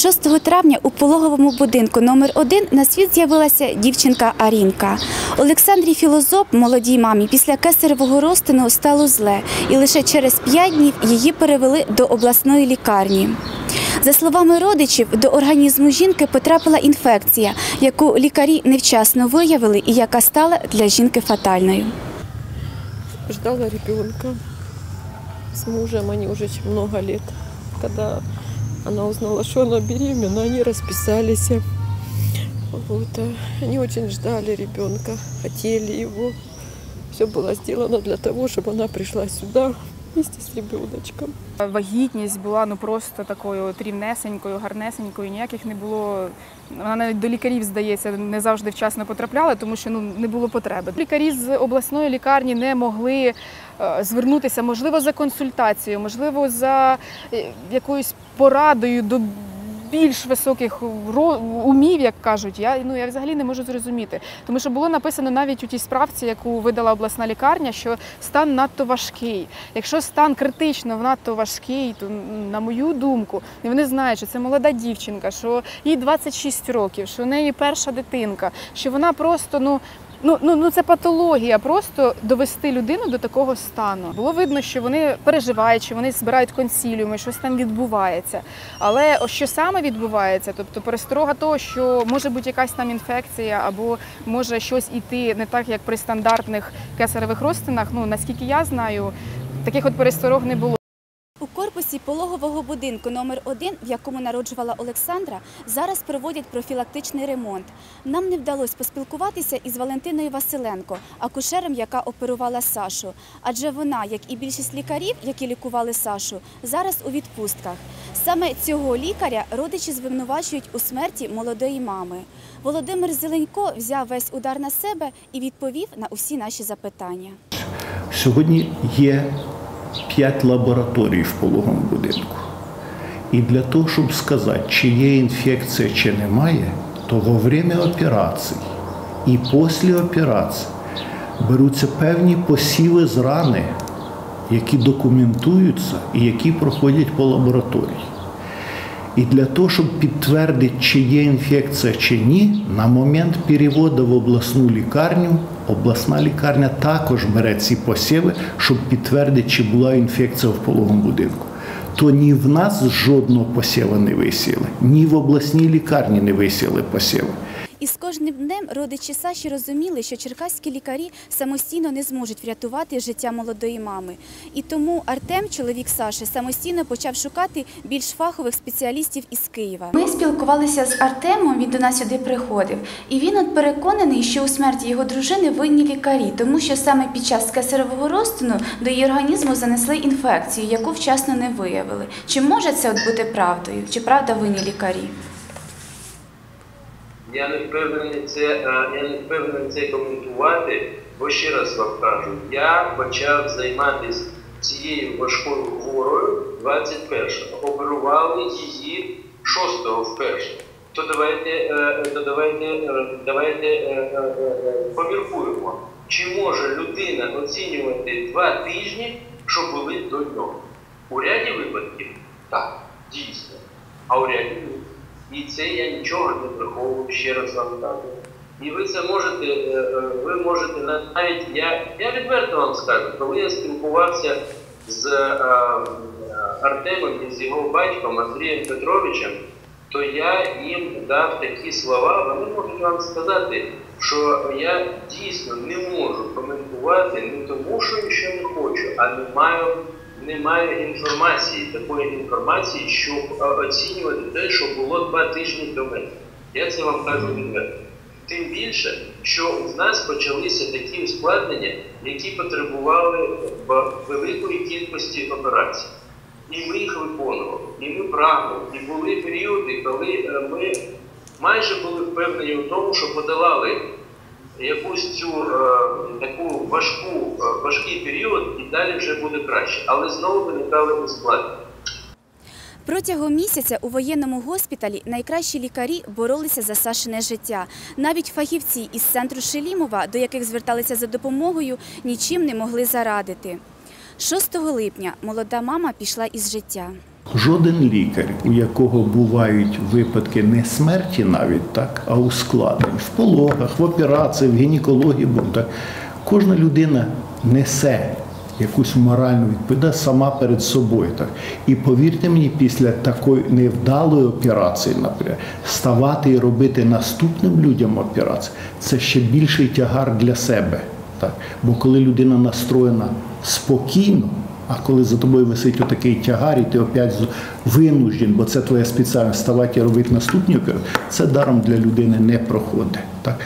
6 травня у пологовому будинку номер 1 на світ з'явилася дівчинка Арінка. Олександрі Філозоп, молодій мамі, після кесаревого розтину стало зле, і лише через 5 днів її перевели до обласної лікарні. За словами родичів, до організму жінки потрапила інфекція, яку лікарі невчасно виявили і яка стала для жінки фатальною. ждала ребенка с мужем, они уже очень много лет. Она узнала, что она беременна, они расписались. Вот. а Они очень ждали ребенка, хотели его. Все было сделано для того, чтобы она пришла сюда вместе с ребеночком. Вагітність була ну просто такою от рівнесенькою, гарнесенькою, ніяких не було. Вона навіть до лікарів, здається, не завжди вчасно потрапляла, тому що ну не було потреби. Лікарі з обласної лікарні не могли е, звернутися, можливо, за консультацією, можливо, за е, якоюсь порадою до більш високих умів, як кажуть. Я ну я взагалі не можу зрозуміти. Тому що було написано навіть у тій справці, яку видала обласна лікарня, що стан надто важкий. Якщо стан критично надто важкий, то на мою думку, і вони знають, що це молода дівчинка, що їй 26 років, що у неї перша дитинка, що вона просто ну. Ну, ну, ну це патологія, просто довести людину до такого стану. Було видно, що вони переживають, що вони збирають консіліуми, щось там відбувається. Але що саме відбувається, тобто пересторога того, що може бути якась там інфекція, або може щось іти не так, як при стандартних кесаревих розтинах. Ну наскільки я знаю, таких от пересторог не було. Корпусі пологового будинку номер 1 в якому народжувала Олександра, зараз проводять профілактичний ремонт. Нам не вдалося поспілкуватися із Валентиною Василенко, акушером, яка оперувала Сашу. Адже вона, як і більшість лікарів, які лікували Сашу, зараз у відпустках. Саме цього лікаря родичі звинувачують у смерті молодої мами. Володимир Зеленько взяв весь удар на себе і відповів на усі наші запитання. Сьогодні є п'ять лабораторій в пологовому будинку. І для того, щоб сказати, чи є інфекція, чи немає, то во время операцій і після операції беруться певні посіви з рани, які документуються і які проходять по лабораторії. І для того, щоб підтвердити, чи є інфекція чи ні, на момент переводу в обласну лікарню, обласна лікарня також бере ці посіви, щоб підтвердити, чи була інфекція в пологовому будинку. То ні в нас жодного посіва не висіли, ні в обласній лікарні не висіли посіви. І з кожним днем родичі Саші розуміли, що черкаські лікарі самостійно не зможуть врятувати життя молодої мами. І тому Артем, чоловік Саші, самостійно почав шукати більш фахових спеціалістів із Києва. Ми спілкувалися з Артемом, він до нас сюди приходив. І він от переконаний, що у смерті його дружини винні лікарі, тому що саме під час кесаревого розтину до її організму занесли інфекцію, яку вчасно не виявили. Чи може це от бути правдою? Чи правда винні лікарі? Я не впевнений це, е, я не впевнений це коментувати, бо ще раз вам кажу, я почав займатися цією важкою хворою 21-го. Оперували її 6-го вперше. То давайте, е, то давайте, е, давайте поміркуємо, чи може людина оцінювати два тижні, що були до нього. У ряді випадків так, дійсно. А у ряді ні. І це я нічого не приховую, ще раз вам кажу. І ви це можете, е, е, ви можете навіть я, я відверто вам скажу, коли я спілкувався з е, е, Артемом і з його батьком Андрієм Петровичем, то я їм дав такі слова, вони можуть вам сказати, що я дійсно не можу коментувати не тому, що що не хочу, а не маю немає інформації, такої інформації, щоб е, оцінювати те, що було два тижні до мене. Я це вам кажу відверто. Тим більше, що в нас почалися такі ускладнення, які потребували великої кількості операцій. І ми їх виконували, і ми прагнули. І були періоди, коли е, ми майже були впевнені у тому, що подолали якусь цю е, таку важку, е, важкий період, і далі вже буде краще. Але знову виникали ускладнення. Протягом місяця у воєнному госпіталі найкращі лікарі боролися за Сашине життя. Навіть фахівці із центру Шелімова, до яких зверталися за допомогою, нічим не могли зарадити. 6 липня молода мама пішла із життя. Жоден лікар, у якого бувають випадки не смерті навіть так, а ускладнень в пологах, в операціях, в гінекології, так кожна людина несе якусь моральну відповідальність сама перед собою. Так. І повірте мені, після такої невдалої операції, наприклад, ставати і робити наступним людям операцію, це ще більший тягар для себе. Так. Бо коли людина настроєна спокійно, а коли за тобою висить отакий тягар, і ти опять винужден, бо це твоя спеціальність ставати і робити наступні операції, це даром для людини не проходить. Так?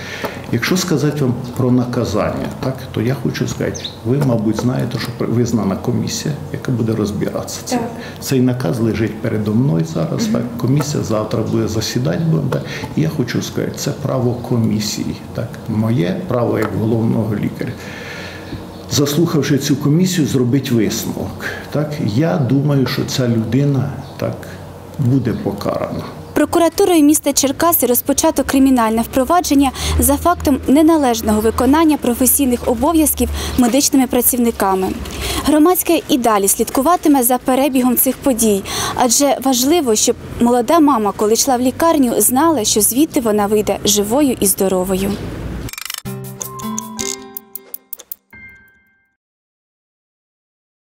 Якщо сказати вам про наказання, так, то я хочу сказати, ви, мабуть, знаєте, що визнана комісія, яка буде розбиратися. Це, цей наказ лежить передо мною зараз. Так. Комісія завтра буде засідати. Так. І я хочу сказати, це право комісії. Так. Моє право як головного лікаря заслухавши цю комісію, зробить висновок. Так, я думаю, що ця людина так буде покарана. Прокуратурою міста Черкаси розпочато кримінальне впровадження за фактом неналежного виконання професійних обов'язків медичними працівниками. Громадське і далі слідкуватиме за перебігом цих подій, адже важливо, щоб молода мама, коли йшла в лікарню, знала, що звідти вона вийде живою і здоровою.